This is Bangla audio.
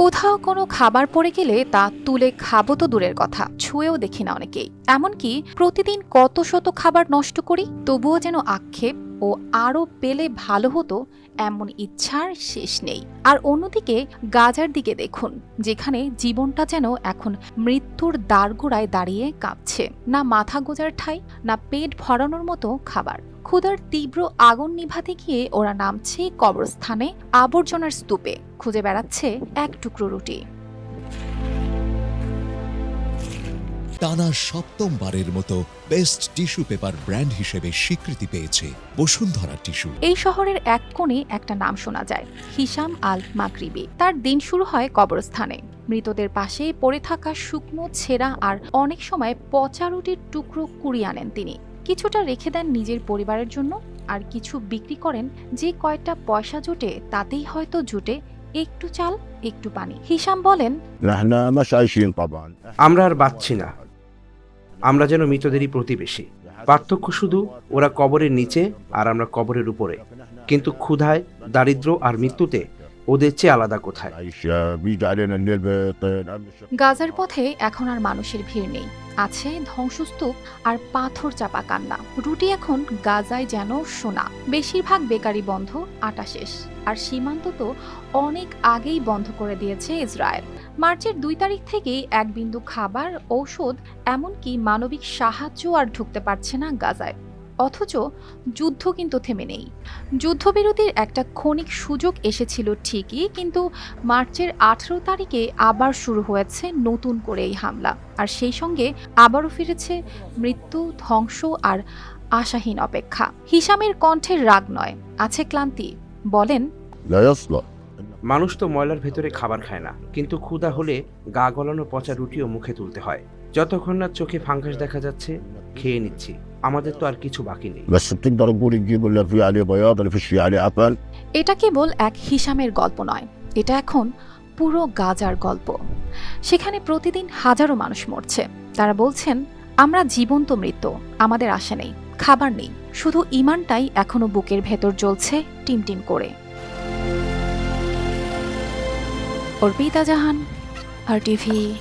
কোথাও কোনো খাবার পড়ে গেলে তা তুলে খাব তো দূরের কথা, ছুঁয়েও দেখি না অনেকেই। এমনকি প্রতিদিন কত শত খাবার নষ্ট করি, তবুও যেন আক্ষেপ ও আরও পেলে ভালো হতো এমন ইচ্ছার শেষ নেই। আর অন্যদিকে গাজার দিকে দেখুন, যেখানে জীবনটা যেন এখন মৃত্যুর দ্বারগোড়ায় দাঁড়িয়ে কাঁপছে। না মাথা গোজার ঠাই, না পেট ভরানোর মতো খাবার। ক্ষুধার তীব্র আগুন নিভাতে গিয়ে ওরা নামছে কবরস্থানে আবর্জনার স্তূপে। খুঁজে বেড়াচ্ছে এক টুকরো রুটি। টানা সপ্তমবারের মতো বেস্ট টিস্যু পেপার ব্র্যান্ড হিসেবে স্বীকৃতি পেয়েছে বসুন্ধরা টিস্যু। এই শহরের এক কোণে একটা নাম শোনা যায় হিসাম আল মাকরিবি তার দিন শুরু হয় কবরস্থানে। মৃতদের পাশে পড়ে থাকা শুকনো ছেঁড়া আর অনেক সময় পচা রুটির টুকরো কুড়িয়ে আনেন তিনি। কিছুটা রেখে দেন নিজের পরিবারের জন্য আর কিছু বিক্রি করেন যে কয়টা পয়সা জোটে তাতেই হয়তো জুটে একটু চাল একটু পানি। হিসাম বলেন আমরা আর বাঁচছি না। আমরা যেন মৃতদেরই প্রতিবেশী। পার্থক্য শুধু ওরা কবরের নিচে আর আমরা কবরের উপরে। কিন্তু ক্ষুধায়, দারিদ্র আর মৃত্যুতে ওদের চেয়ে আলাদা কোথায়? গাজার পথে এখন আর মানুষের ভিড় নেই। আছে ধ্বংসস্তূপ আর পাথর চাপা কান্না। রুটি এখন গাজায় যেন সোনা। বেশিরভাগ বেকারি বন্ধ আটা শেষ। আর সীমান্ত তো অনেক আগেই বন্ধ করে দিয়েছে ইসরায়েল। মার্চের দুই তারিখ থেকেই এক বিন্দু খাবার ঔষধ এমনকি মানবিক সাহায্য আর ঢুকতে পারছে না গাজায়। অথচ যুদ্ধ কিন্তু থেমে নেই। যুদ্ধবিরতির একটা ক্ষণিক সুযোগ এসেছিল ঠিকই কিন্তু মার্চের আঠেরো তারিখে আবার শুরু হয়েছে নতুন করে এই হামলা। আর সেই সঙ্গে আবারও ফিরেছে মৃত্যু ধ্বংস আর আশাহীন অপেক্ষা। হিসামের কণ্ঠের রাগ নয় আছে ক্লান্তি। বলেন মানুষ তো ময়লার ভেতরে খাবার খায় না কিন্তু ক্ষুধা হলে গা গলানো পচা রুটিও মুখে তুলতে হয়। যতক্ষণ না চোখে ফাঙ্গাস দেখা যাচ্ছে খেয়ে নিচ্ছি। আমাদের তো আর কিছু বাকি নেই। এটা কেবল এক হিসামের গল্প নয় এটা এখন পুরো গাজার গল্প। সেখানে প্রতিদিন হাজারো মানুষ মরছে। তারা বলছেন আমরা জীবন্ত মৃত্যু আমাদের আশা নেই খাবার নেই। শুধু ইমানটাই এখনও বুকের ভেতর জ্বলছে টিমটিম করে। অর্পিতা জাহান আর টিভি।